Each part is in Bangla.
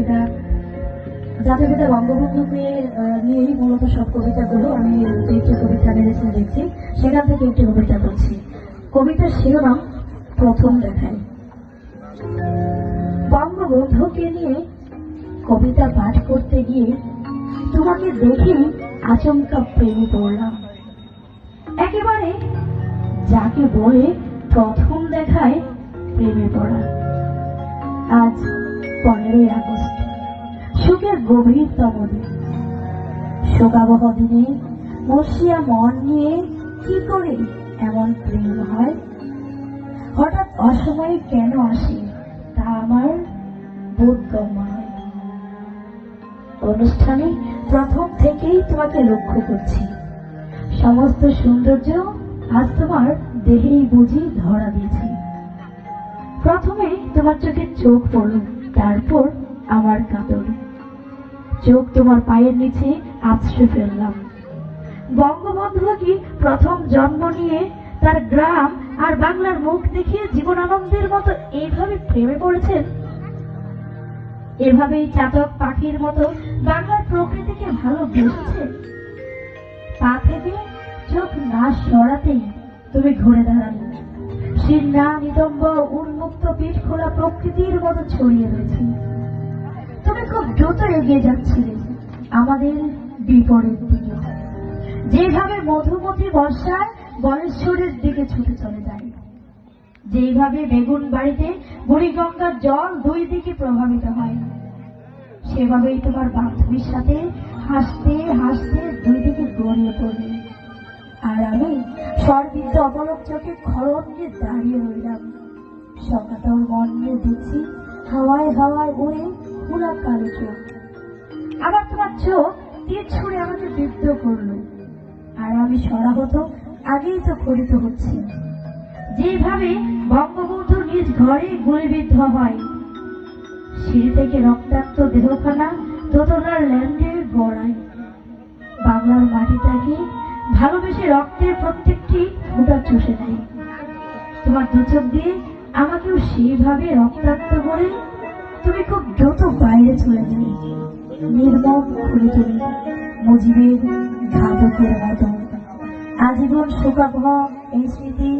পিতা জাতির পিতা বঙ্গবন্ধুকে নিয়েই মূলত সব কবিতাগুলো আমি একটি কবিতা মেরেছে দেখছি, সেখান থেকে একটি কবিতা বলছি কবিতার শিরোনাম প্রথম দেখায়। বঙ্গবন্ধুকে নিয়ে কবিতা পাঠ করতে গিয়ে তোমাকে দেখে আচমকা প্রেমে পড়লাম। একেবারে যাকে বলে প্রথম দেখায় প্রেমে পড়া। আজ পনেরোই আগস্ট। গভীরতম দিন শোকাবহ দিনে মসিয়া মন নিয়ে কি করে এমন প্রেম হয়? হঠাৎ অসময়ে কেন আসে তা আমার বোধগম্য অনুষ্ঠানে প্রথম থেকেই তোমাকে লক্ষ্য করছি। সমস্ত সৌন্দর্য আজ তোমার দেহেই বুঝি ধরা দিয়েছে। প্রথমে তোমার চোখে চোখ পড়ল তারপর আমার কাতর। চোখ তোমার পায়ের নিচে আছড়ে ফেললাম। বঙ্গবন্ধু কি প্রথম জন্ম নিয়ে তার গ্রাম আর বাংলার মুখ দেখিয়ে জীবনানন্দের মতো এইভাবে প্রেমে পড়েছেন? এভাবেই চাতক পাখির মতো বাংলার প্রকৃতিকে ভালোবেসেছে পা থেকে চোখ না সরাতেই তুমি ঘুরে দাঁড়ালে। শীর্ণা নিতম্ব উন্মুক্ত পিঠ খোলা প্রকৃতির মতো ছড়িয়ে রয়েছে। তুমি খুব দ্রুত এগিয়ে যাচ্ছিলে আমাদের বিপরীত দিকে। যেভাবে মধুমতি বর্ষায় বলেশ্বরের দিকে ছুটে চলে যায়, যেভাবে বেগুন বাড়িতে বুড়িগঙ্গার জল দুই দিকে প্রভাবিত হয়, সেভাবেই তোমার বান্ধবীর সাথে হাসতে হাসতে দুই দিকে গড়িয়ে পড়বে আর আমি সর্বিদ্য অবলক চোখে নিয়ে দাঁড়িয়ে রইলাম। সকাতর মন নিয়ে দেখছি হাওয়ায় হাওয়ায় উড়ে খোলা কালো আবার তোমার চোখ তীর ছুঁড়ে আমাকে বিদ্ধ করল। আর আমি সরা হতো আগেই তো খরিত হচ্ছে। যেভাবে বঙ্গবন্ধু নিজ ঘরে গুলিবিদ্ধ হয়, সিঁড়ি থেকে রক্তাক্ত দেহখানা দোতলার ল্যান্ডে গড়ায়। বাংলার মাটিটাকে ভালোবেসে রক্তের প্রত্যেকটি ফোঁটা চষে নেয়? তোমার দুচোখ দিয়ে আমাকেও সেইভাবে রক্তাক্ত করে তুমি খুব দ্রুত বাইরে চলে গেলে নির্মম খুলে তুলে মুজিবের ঘাতকের মতো। আজীবন শোকাবহ এই স্মৃতি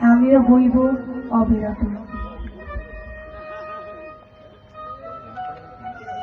আমিও বইব অবিরত।